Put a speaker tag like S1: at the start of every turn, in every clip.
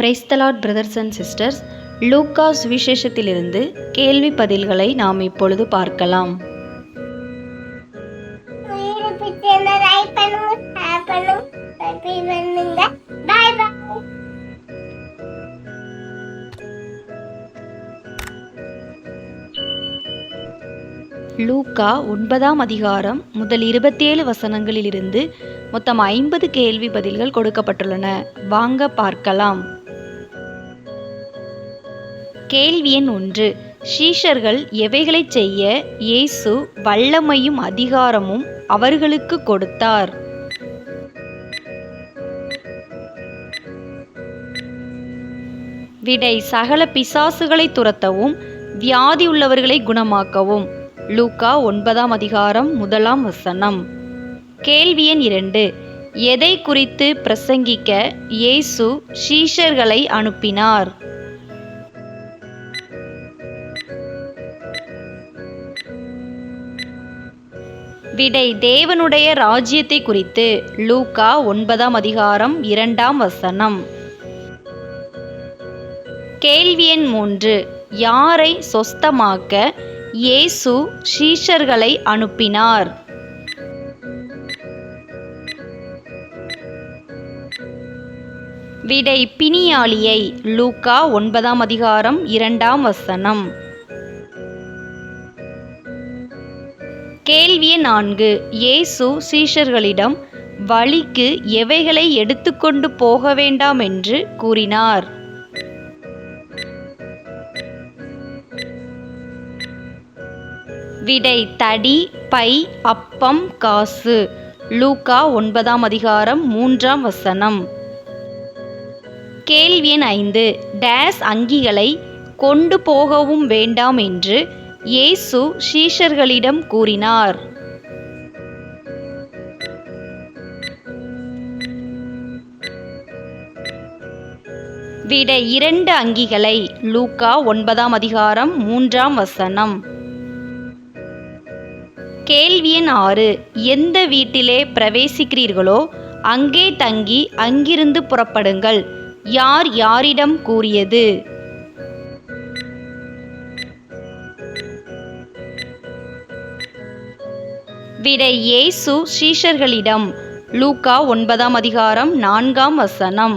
S1: praise the Lord brothers and sisters லூக்கா சுவிசேஷத்திலிருந்து கேள்வி பதில்களை நாம் இப்பொழுது பார்க்கலாம் லூக்கா ஒன்பதாம் அதிகாரம் முதல் இருபத்தேழு வசனங்களிலிருந்து மொத்தம் ஐம்பது கேள்வி பதில்கள் கொடுக்கப்பட்டுள்ளன வாங்க பார்க்கலாம் கேள்வி எண் ஒன்று ஷீஷர்கள் எவைகளை செய்ய இயேசு வல்லமையும் அதிகாரமும் அவர்களுக்கு கொடுத்தார் விடை சகல பிசாசுகளை துரத்தவும் வியாதி உள்ளவர்களை குணமாக்கவும் லூக்கா ஒன்பதாம் அதிகாரம் முதலாம் வசனம் கேள்வி எண் இரண்டு எதை குறித்து பிரசங்கிக்க இயேசு ஷீஷர்களை அனுப்பினார் விடை தேவனுடைய ராஜ்யத்தை குறித்து லூகா ஒன்பதாம் அதிகாரம் இரண்டாம் வசனம் கேள்வி எண் மூன்று யாரை சொஸ்தமாக்க இயேசு ஷீஷர்களை அனுப்பினார் விடை பிணியாளியை லூகா ஒன்பதாம் அதிகாரம் இரண்டாம் வசனம் கேள்வி நான்கு இயேசு சீஷர்களிடம் வழிக்கு எவைகளை எடுத்துக்கொண்டு போக வேண்டாம் என்று கூறினார் விடை தடி பை அப்பம் காசு லூகா ஒன்பதாம் அதிகாரம் மூன்றாம் வசனம் கேள்வி எண் ஐந்து டேஸ் அங்கிகளை கொண்டு போகவும் வேண்டாம் என்று இயேசு சீஷர்களிடம் கூறினார் விட இரண்டு அங்கிகளை லூக்கா ஒன்பதாம் அதிகாரம் மூன்றாம் வசனம் கேள்வியின் ஆறு எந்த வீட்டிலே பிரவேசிக்கிறீர்களோ அங்கே தங்கி அங்கிருந்து புறப்படுங்கள் யார் யாரிடம் கூறியது விடை இயேசு சீஷர்களிடம் லூகா ஒன்பதாம் அதிகாரம் நான்காம் வசனம்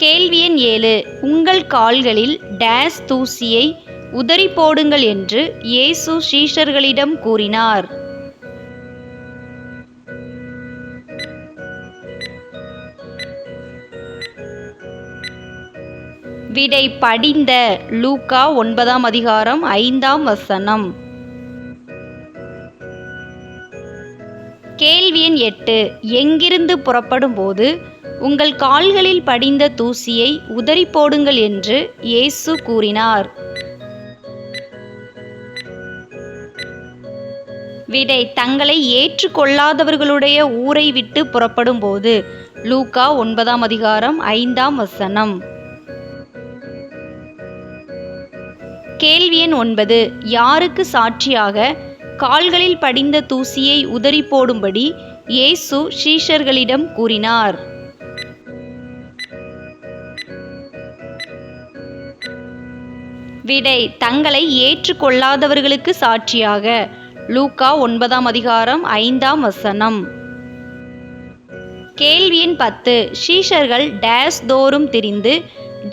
S1: கேள்வி எண் ஏழு உங்கள் கால்களில் டேஸ் தூசியை உதறி போடுங்கள் என்று இயேசு ஷீஷர்களிடம் கூறினார் விடை படிந்த லூகா ஒன்பதாம் அதிகாரம் ஐந்தாம் வசனம் கேள்வி எண் எட்டு எங்கிருந்து புறப்படும் போது உங்கள் கால்களில் படிந்த தூசியை உதறி போடுங்கள் என்று இயேசு கூறினார் விடை தங்களை ஏற்றுக்கொள்ளாதவர்களுடைய ஊரை விட்டு புறப்படும் போது லூகா ஒன்பதாம் அதிகாரம் ஐந்தாம் வசனம் கேள்வி எண் ஒன்பது யாருக்கு சாட்சியாக கால்களில் படிந்த தூசியை உதறி போடும்படி இயேசு ஷீஷர்களிடம் கூறினார் விடை தங்களை ஏற்றுக்கொள்ளாதவர்களுக்கு சாட்சியாக லூக்கா ஒன்பதாம் அதிகாரம் ஐந்தாம் வசனம் கேள்வியின் பத்து ஷீஷர்கள் டேஸ் தோறும் திரிந்து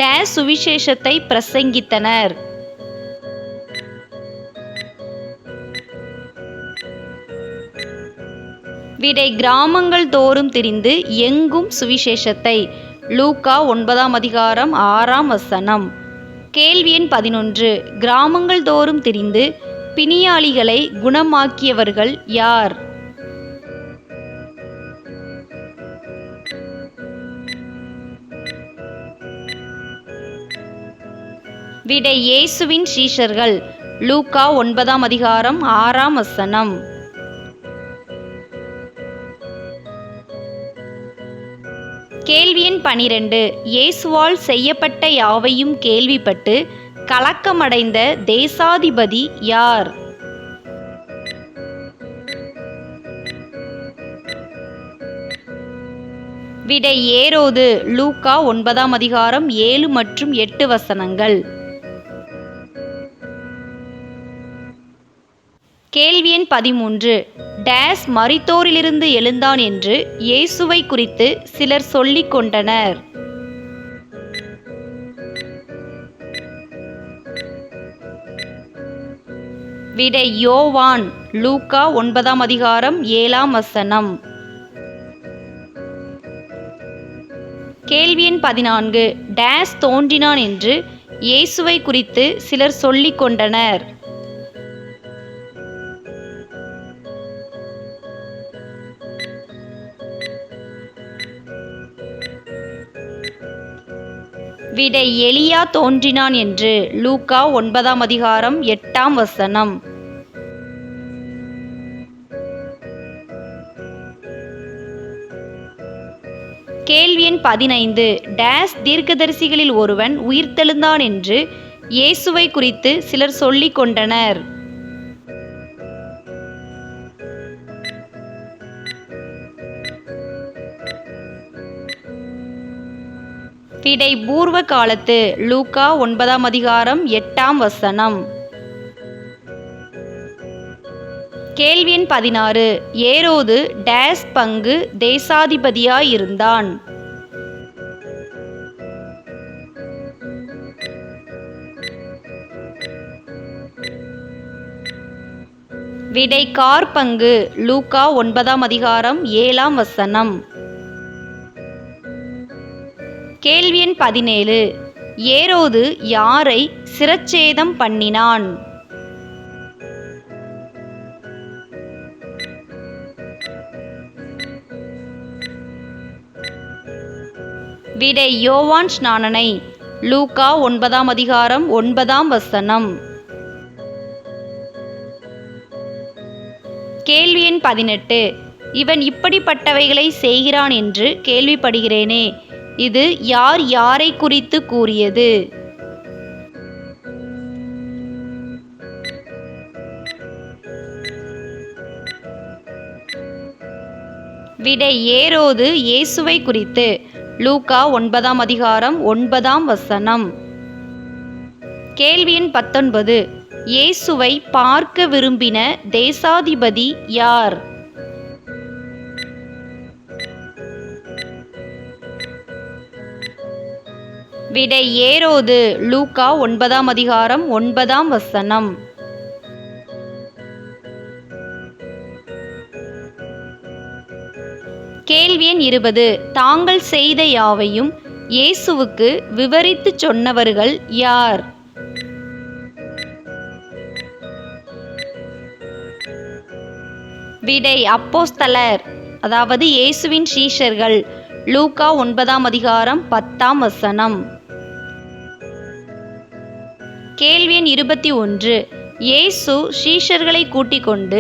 S1: டேஸ் சுவிசேஷத்தை பிரசங்கித்தனர் விடை கிராமங்கள் தோறும் திரிந்து எங்கும் சுவிசேஷத்தை லூக்கா ஒன்பதாம் அதிகாரம் ஆறாம் வசனம் கேள்வி எண் பதினொன்று கிராமங்கள் தோறும் திரிந்து பிணியாளிகளை குணமாக்கியவர்கள் யார் விடை இயேசுவின் சீஷர்கள் லூக்கா ஒன்பதாம் அதிகாரம் ஆறாம் வசனம் கேள்வி எண் பனிரெண்டு இயேசுவால் செய்யப்பட்ட யாவையும் கேள்விப்பட்டு கலக்கமடைந்த தேசாதிபதி யார் விடை ஏரோது லூக்கா ஒன்பதாம் அதிகாரம் ஏழு மற்றும் எட்டு வசனங்கள் கேள்வி எண் பதிமூன்று டேஸ் மரித்தோரிலிருந்து எழுந்தான் என்று இயேசுவை குறித்து சிலர் சொல்லிக் கொண்டனர் விடை யோவான் லூக்கா ஒன்பதாம் அதிகாரம் ஏழாம் வசனம் கேள்வி எண் பதினான்கு டேஸ் தோன்றினான் என்று இயேசுவை குறித்து சிலர் சொல்லிக் கொண்டனர் விட எளியா தோன்றினான் என்று லூக்கா ஒன்பதாம் அதிகாரம் எட்டாம் வசனம் கேள்வி எண் பதினைந்து டேஸ் தீர்க்கதரிசிகளில் ஒருவன் உயிர்த்தெழுந்தான் என்று இயேசுவை குறித்து சிலர் சொல்லிக் கொண்டனர் பிடை பூர்வ காலத்து லூக்கா ஒன்பதாம் அதிகாரம் எட்டாம் வசனம் கேள்வியின் பதினாறு ஏரோது டேஸ் பங்கு தேசாதிபதியாயிருந்தான் விடை கார் பங்கு லூக்கா ஒன்பதாம் அதிகாரம் ஏழாம் வசனம் கேள்வி எண் பதினேழு ஏரோது யாரை சிரச்சேதம் பண்ணினான் விடை யோவான் ஸ்நானனை லூகா ஒன்பதாம் அதிகாரம் ஒன்பதாம் வசனம் கேள்வி எண் பதினெட்டு இவன் இப்படிப்பட்டவைகளை செய்கிறான் என்று கேள்விப்படுகிறேனே இது யார் யாரை குறித்து கூறியது விடை ஏரோது இயேசுவை குறித்து லூகா ஒன்பதாம் அதிகாரம் ஒன்பதாம் வசனம் கேள்வி எண் பத்தொன்பது இயேசுவை பார்க்க விரும்பின தேசாதிபதி யார் விடை ஏரோது லூக்கா ஒன்பதாம் அதிகாரம் ஒன்பதாம் வசனம் கேள்வி எண் இருபது தாங்கள் செய்த யாவையும் இயேசுவுக்கு விவரித்து சொன்னவர்கள் யார் விடை அப்போஸ்தலர் அதாவது இயேசுவின் சீஷர்கள் லூகா ஒன்பதாம் அதிகாரம் பத்தாம் வசனம் கேள்வி எண் இருபத்தி ஒன்று இயேசு ஷீஷர்களை கூட்டிக் கொண்டு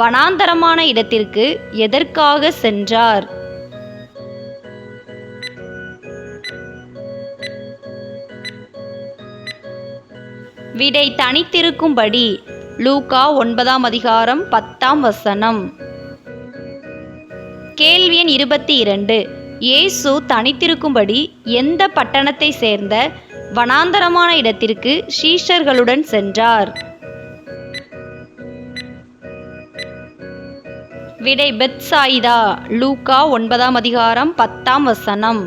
S1: வனாந்தரமான இடத்திற்கு எதற்காக சென்றார் விடை தனித்திருக்கும்படி லூகா ஒன்பதாம் அதிகாரம் பத்தாம் வசனம் கேள்வி எண் இருபத்தி இரண்டு இயேசு தனித்திருக்கும்படி எந்த பட்டணத்தை சேர்ந்த வனாந்தரமான இடத்திற்கு ஷீஷர்களுடன் சென்றார் விடை பெத் சாயிதா லூகா ஒன்பதாம் அதிகாரம் பத்தாம் வசனம்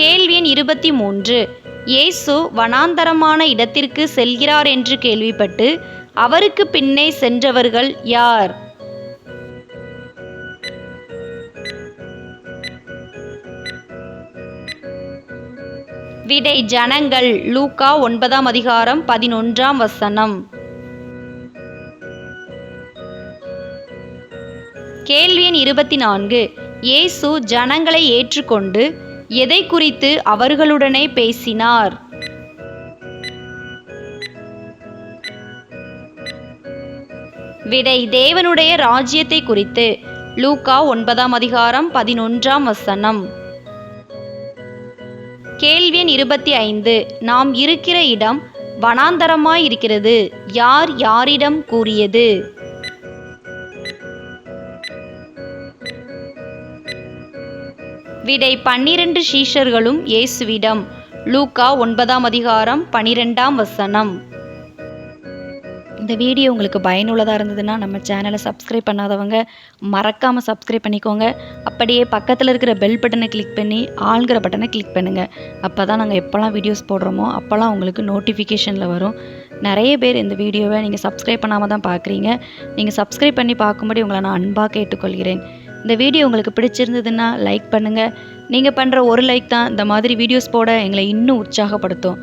S1: கேள்வி எண் இருபத்தி மூன்று இயேசு வனாந்தரமான இடத்திற்கு செல்கிறார் என்று கேள்விப்பட்டு அவருக்கு பின்னே சென்றவர்கள் யார் விடை ஜனங்கள் லூகா ஒன்பதாம் அதிகாரம் பதினொன்றாம் வசனம் கேள்வியின் இருபத்தி நான்கு இயேசு ஜனங்களை ஏற்றுக்கொண்டு எதை குறித்து அவர்களுடனே பேசினார் விடை தேவனுடைய ராஜ்யத்தை குறித்து லூகா ஒன்பதாம் அதிகாரம் பதினொன்றாம் வசனம் கேள்வி எண் இருபத்தி ஐந்து நாம் இருக்கிற இடம் வனாந்தரமாய் இருக்கிறது யார் யாரிடம் கூறியது விடை பன்னிரண்டு சீஷர்களும் இயேசுவிடம் லூக்கா ஒன்பதாம் அதிகாரம் பனிரெண்டாம் வசனம் இந்த வீடியோ உங்களுக்கு பயனுள்ளதாக இருந்ததுன்னா நம்ம சேனலை சப்ஸ்கிரைப் பண்ணாதவங்க மறக்காமல் சப்ஸ்கிரைப் பண்ணிக்கோங்க அப்படியே பக்கத்தில் இருக்கிற பெல் பட்டனை கிளிக் பண்ணி ஆளுங்கிற பட்டனை கிளிக் பண்ணுங்கள் அப்போ தான் நாங்கள் எப்போல்லாம் வீடியோஸ் போடுறோமோ அப்போல்லாம் உங்களுக்கு நோட்டிஃபிகேஷனில் வரும் நிறைய பேர் இந்த வீடியோவை நீங்கள் சப்ஸ்கிரைப் பண்ணாமல் தான் பார்க்குறீங்க நீங்கள் சப்ஸ்கிரைப் பண்ணி பார்க்கும்படி உங்களை நான் அன்பாக கேட்டுக்கொள்கிறேன் இந்த வீடியோ உங்களுக்கு பிடிச்சிருந்ததுன்னா லைக் பண்ணுங்கள் நீங்கள் பண்ணுற ஒரு லைக் தான் இந்த மாதிரி வீடியோஸ் போட எங்களை இன்னும் உற்சாகப்படுத்தும்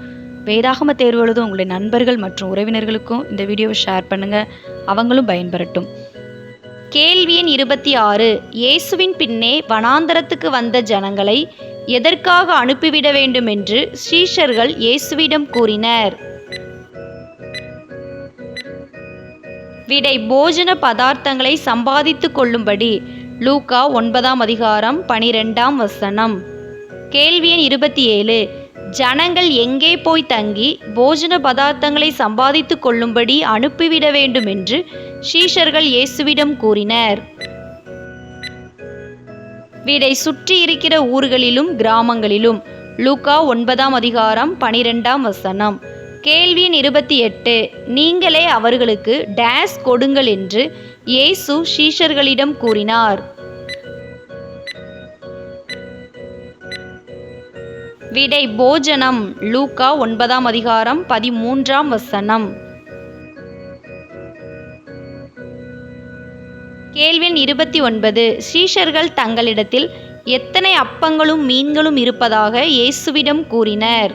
S1: வேதாகம தேர்வு எழுத உங்களுடைய நண்பர்கள் மற்றும் உறவினர்களுக்கும் இந்த வீடியோவை ஷேர் பண்ணுங்கள் அவங்களும் பயன்பெறட்டும் கேள்வி எண் இருபத்தி ஆறு இயேசுவின் பின்னே வனாந்தரத்துக்கு வந்த ஜனங்களை எதற்காக அனுப்பிவிட வேண்டும் என்று ஸ்ரீஷர்கள் இயேசுவிடம் கூறினர் விடை போஜன பதார்த்தங்களை சம்பாதித்து கொள்ளும்படி லூகா ஒன்பதாம் அதிகாரம் பனிரெண்டாம் வசனம் கேள்வி எண் இருபத்தி ஏழு ஜனங்கள் எங்கே போய் தங்கி போஜன பதார்த்தங்களை சம்பாதித்து கொள்ளும்படி அனுப்பிவிட வேண்டுமென்று சீஷர்கள் இயேசுவிடம் கூறினர் வீடை சுற்றி இருக்கிற ஊர்களிலும் கிராமங்களிலும் லூகா ஒன்பதாம் அதிகாரம் பனிரெண்டாம் வசனம் கேள்வி இருபத்தி எட்டு நீங்களே அவர்களுக்கு டேஸ் கொடுங்கள் என்று இயேசு சீஷர்களிடம் கூறினார் விடை போஜனம் லூக்கா ஒன்பதாம் அதிகாரம் பதிமூன்றாம் வசனம் கேள்வின் இருபத்தி ஒன்பது ஸ்ரீஷர்கள் தங்களிடத்தில் எத்தனை அப்பங்களும் மீன்களும் இருப்பதாக இயேசுவிடம் கூறினர்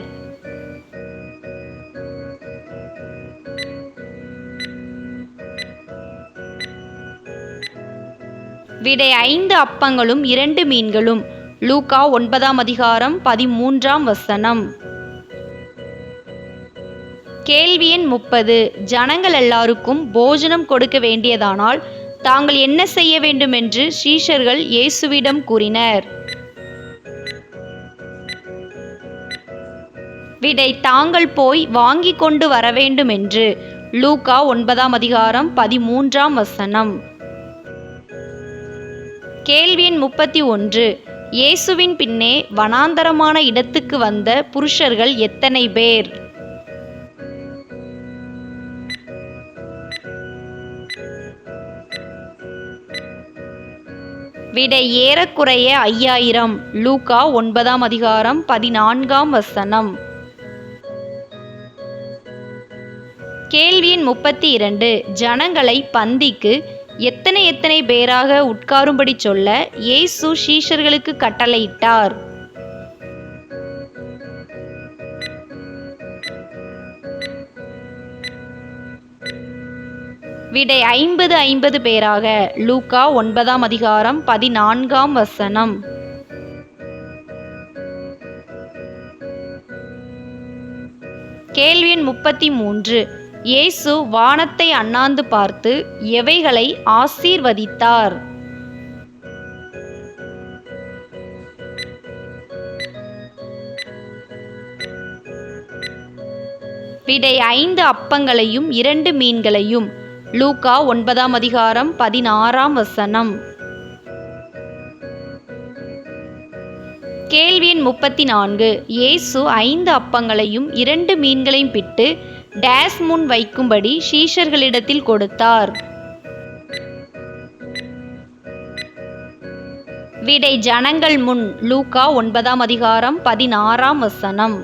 S1: விடை ஐந்து அப்பங்களும் இரண்டு மீன்களும் லூகா ஒன்பதாம் அதிகாரம் பதிமூன்றாம் வசனம் கேள்வி எண் முப்பது ஜனங்கள் எல்லாருக்கும் போஜனம் கொடுக்க வேண்டியதானால் தாங்கள் என்ன செய்ய வேண்டும் என்று சீஷர்கள் இயேசுவிடம் கூறினர் விடை தாங்கள் போய் வாங்கி கொண்டு வர வேண்டும் என்று லூகா ஒன்பதாம் அதிகாரம் பதிமூன்றாம் வசனம் கேள்வியின் முப்பத்தி ஒன்று இயேசுவின் பின்னே வனாந்தரமான இடத்துக்கு வந்த புருஷர்கள் எத்தனை பேர் விட ஏறக்குறைய ஐயாயிரம் லூகா ஒன்பதாம் அதிகாரம் பதினான்காம் வசனம் கேள்வியின் முப்பத்தி இரண்டு ஜனங்களை பந்திக்கு எத்தனை எத்தனை பேராக உட்காரும்படி சொல்ல இயேசு சீஷர்களுக்கு கட்டளையிட்டார் விடை ஐம்பது ஐம்பது பேராக லூகா ஒன்பதாம் அதிகாரம் பதினான்காம் வசனம் கேள்வியின் முப்பத்தி மூன்று இயேசு வானத்தை அண்ணாந்து பார்த்து எவைகளை ஆசீர்வதித்தார் விடை ஐந்து அப்பங்களையும் இரண்டு மீன்களையும் லூகா ஒன்பதாம் அதிகாரம் பதினாறாம் வசனம் கேள்வியின் முப்பத்தி நான்கு இயேசு ஐந்து அப்பங்களையும் இரண்டு மீன்களையும் பிட்டு டேஸ் முன் வைக்கும்படி சீஷர்களிடத்தில் கொடுத்தார் விடை ஜனங்கள் முன் லூகா ஒன்பதாம் அதிகாரம் பதினாறாம் வசனம்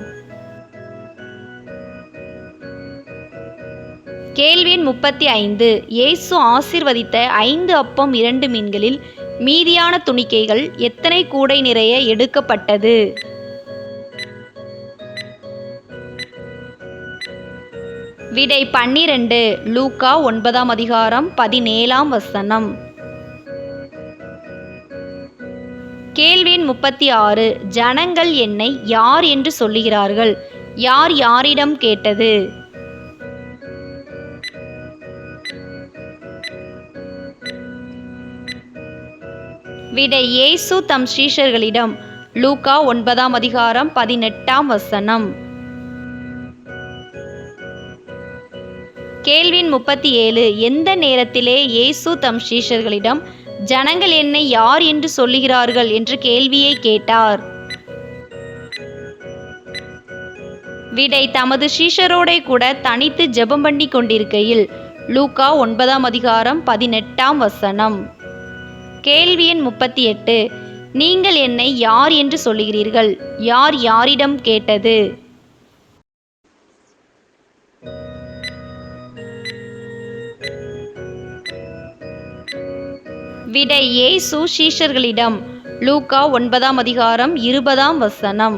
S1: கேள்வி முப்பத்தி ஐந்து இயேசு ஆசிர்வதித்த ஐந்து அப்பம் இரண்டு மீன்களில் மீதியான துணிக்கைகள் எத்தனை கூடை நிறைய எடுக்கப்பட்டது விடை பன்னிரண்டு லூக்கா ஒன்பதாம் அதிகாரம் பதினேழாம் வசனம் கேள்வி முப்பத்தி ஆறு ஜனங்கள் என்னை யார் என்று சொல்லுகிறார்கள் யார் யாரிடம் கேட்டது விடை இயேசு தம் ஸ்ரீஷர்களிடம் லூகா ஒன்பதாம் அதிகாரம் பதினெட்டாம் வசனம் கேள்வின் முப்பத்தி ஏழு எந்த நேரத்திலே இயேசு தம் சீஷர்களிடம் ஜனங்கள் என்னை யார் என்று சொல்லுகிறார்கள் என்று கேள்வியை கேட்டார் விடை தமது சீஷரோட கூட தனித்து ஜெபம் பண்ணி கொண்டிருக்கையில் லூகா ஒன்பதாம் அதிகாரம் பதினெட்டாம் வசனம் கேள்வி எண் முப்பத்தி எட்டு நீங்கள் என்னை யார் என்று சொல்லுகிறீர்கள் யார் யாரிடம் கேட்டது விடையே ஏசு சீஷர்களிடம் லூகா ஒன்பதாம் அதிகாரம் இருபதாம் வசனம்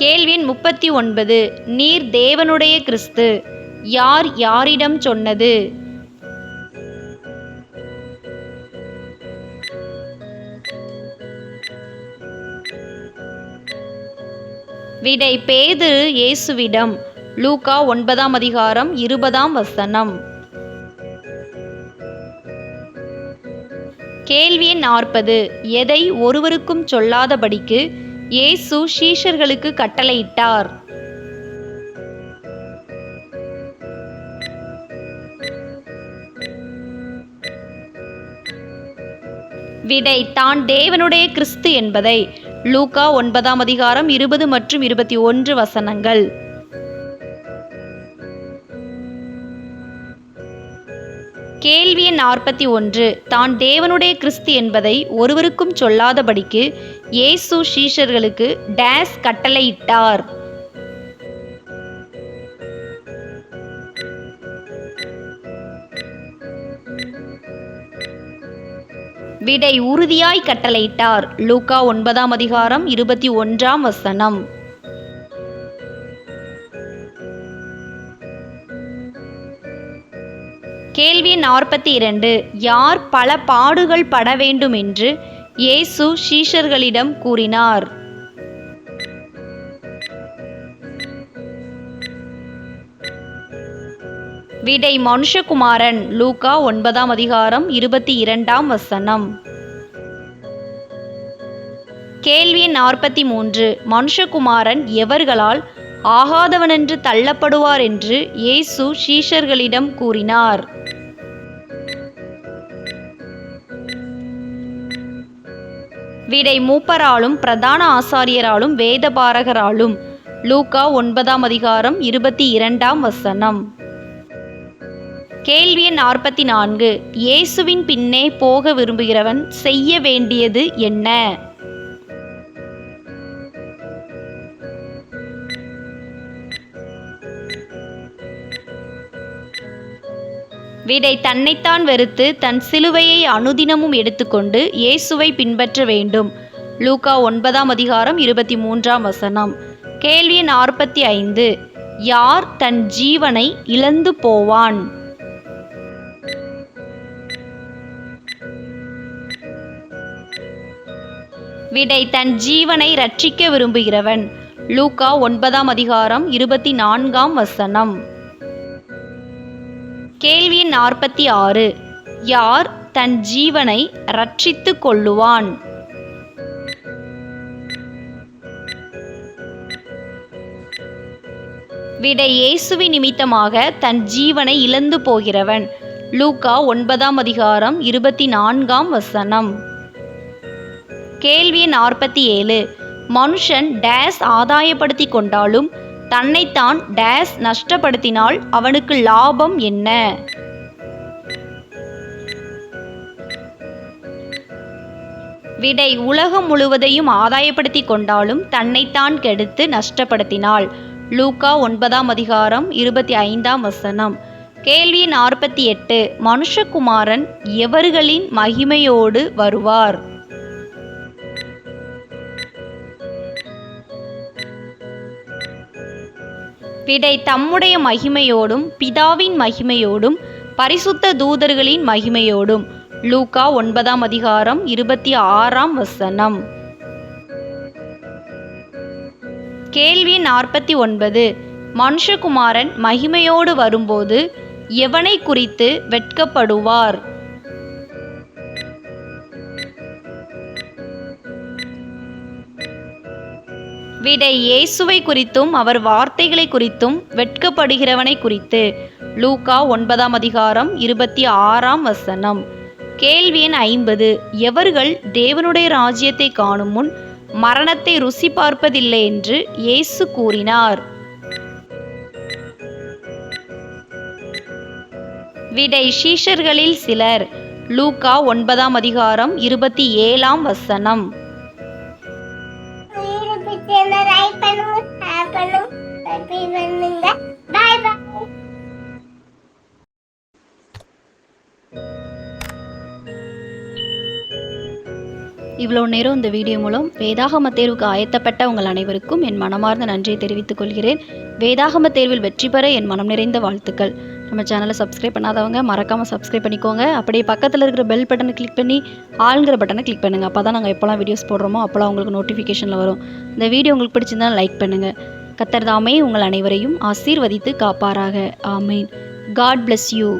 S1: கேள்வின் முப்பத்தி ஒன்பது நீர் தேவனுடைய கிறிஸ்து யார் யாரிடம் சொன்னது விடை பேது இயேசுவிடம் லூகா ஒன்பதாம் அதிகாரம் இருபதாம் வசனம் கேள்வி நாற்பது எதை ஒருவருக்கும் சொல்லாதபடிக்கு இயேசு சீஷர்களுக்கு கட்டளையிட்டார் விடை தான் தேவனுடைய கிறிஸ்து என்பதை லூகா ஒன்பதாம் அதிகாரம் இருபது மற்றும் இருபத்தி ஒன்று வசனங்கள் கேள்வி எண் நாற்பத்தி ஒன்று தான் தேவனுடைய கிறிஸ்து என்பதை ஒருவருக்கும் சொல்லாதபடிக்கு இயேசு ஷீஷர்களுக்கு டேஸ் கட்டளையிட்டார் விடை உறுதியாய் கட்டளையிட்டார் லூகா ஒன்பதாம் அதிகாரம் இருபத்தி ஒன்றாம் வசனம் நாற்பத்தி இரண்டு யார் பல பாடுகள் பட வேண்டுமென்று இயேசு சீஷர்களிடம் கூறினார் விடை மனுஷகுமாரன் லூகா ஒன்பதாம் அதிகாரம் இருபத்தி இரண்டாம் வசனம் கேள்வி நாற்பத்தி மூன்று மனுஷகுமாரன் எவர்களால் ஆகாதவனென்று தள்ளப்படுவார் என்று இயேசு சீஷர்களிடம் கூறினார் விடை மூப்பராலும் பிரதான ஆசாரியராலும் வேதபாரகராலும் லூகா ஒன்பதாம் அதிகாரம் இருபத்தி இரண்டாம் வசனம் கேள்வி நாற்பத்தி நான்கு இயேசுவின் பின்னே போக விரும்புகிறவன் செய்ய வேண்டியது என்ன விடை தன்னைத்தான் வெறுத்து தன் சிலுவையை அனுதினமும் எடுத்துக்கொண்டு இயேசுவை பின்பற்ற வேண்டும் லூகா ஒன்பதாம் அதிகாரம் இருபத்தி மூன்றாம் வசனம் கேள்வி நாற்பத்தி ஐந்து யார் தன் ஜீவனை இழந்து போவான் விடை தன் ஜீவனை ரட்சிக்க விரும்புகிறவன் லூகா ஒன்பதாம் அதிகாரம் இருபத்தி நான்காம் வசனம் கேள்வி நாற்பத்தி ஆறு யார் தன் ஜீவனை ரட்சித்து கொள்ளுவான் விட இயேசுவி நிமித்தமாக தன் ஜீவனை இழந்து போகிறவன் லூகா ஒன்பதாம் அதிகாரம் இருபத்தி நான்காம் வசனம் கேள்வி நாற்பத்தி ஏழு மனுஷன் டேஸ் ஆதாயப்படுத்தி கொண்டாலும் தன்னைத்தான் டேஸ் நஷ்டப்படுத்தினால் அவனுக்கு லாபம் என்ன விடை உலகம் முழுவதையும் ஆதாயப்படுத்தி கொண்டாலும் தன்னைத்தான் கெடுத்து நஷ்டப்படுத்தினாள் லூகா ஒன்பதாம் அதிகாரம் இருபத்தி ஐந்தாம் வசனம் கேள்வி நாற்பத்தி எட்டு மனுஷகுமாரன் எவர்களின் மகிமையோடு வருவார் பிடை தம்முடைய மகிமையோடும் பிதாவின் மகிமையோடும் பரிசுத்த தூதர்களின் மகிமையோடும் லூகா ஒன்பதாம் அதிகாரம் இருபத்தி ஆறாம் வசனம் கேள்வி நாற்பத்தி ஒன்பது மனுஷகுமாரன் மகிமையோடு வரும்போது எவனை குறித்து வெட்கப்படுவார் விடை இயேசுவை குறித்தும் அவர் வார்த்தைகளை குறித்தும் வெட்கப்படுகிறவனை குறித்து லூகா ஒன்பதாம் அதிகாரம் இருபத்தி ஆறாம் வசனம் கேள்வி எண் ஐம்பது எவர்கள் தேவனுடைய ராஜ்யத்தை காணும் முன் மரணத்தை ருசி பார்ப்பதில்லை என்று இயேசு கூறினார் விடை சீஷர்களில் சிலர் லூகா ஒன்பதாம் அதிகாரம் இருபத்தி ஏழாம் வசனம் இவ்வளோ நேரம் இந்த வீடியோ மூலம் வேதாகம தேர்வுக்கு ஆயத்தப்பட்ட உங்கள் அனைவருக்கும் என் மனமார்ந்த நன்றியை தெரிவித்துக் கொள்கிறேன் வேதாகம தேர்வில் வெற்றி பெற என் மனம் நிறைந்த வாழ்த்துக்கள் நம்ம சேனலை சப்ஸ்கிரைப் பண்ணாதவங்க மறக்காமல் சப்ஸ்கிரைப் பண்ணிக்கோங்க அப்படியே பக்கத்தில் இருக்கிற பெல் பட்டனை கிளிக் பண்ணி ஆளுங்கிற பட்டனை கிளிக் பண்ணுங்கள் அப்போ தான் நாங்கள் எப்போல்லாம் வீடியோஸ் போடுறோமோ அப்போலாம் உங்களுக்கு நோட்டிஃபிகேஷனில் வரும் இந்த வீடியோ உங்களுக்கு பிடிச்சிருந்தால் லைக் பண்ணுங்கள் கத்தர்தாமே உங்கள் அனைவரையும் ஆசீர்வதித்து காப்பாராக ஆமீன் காட் பிளஸ் யூ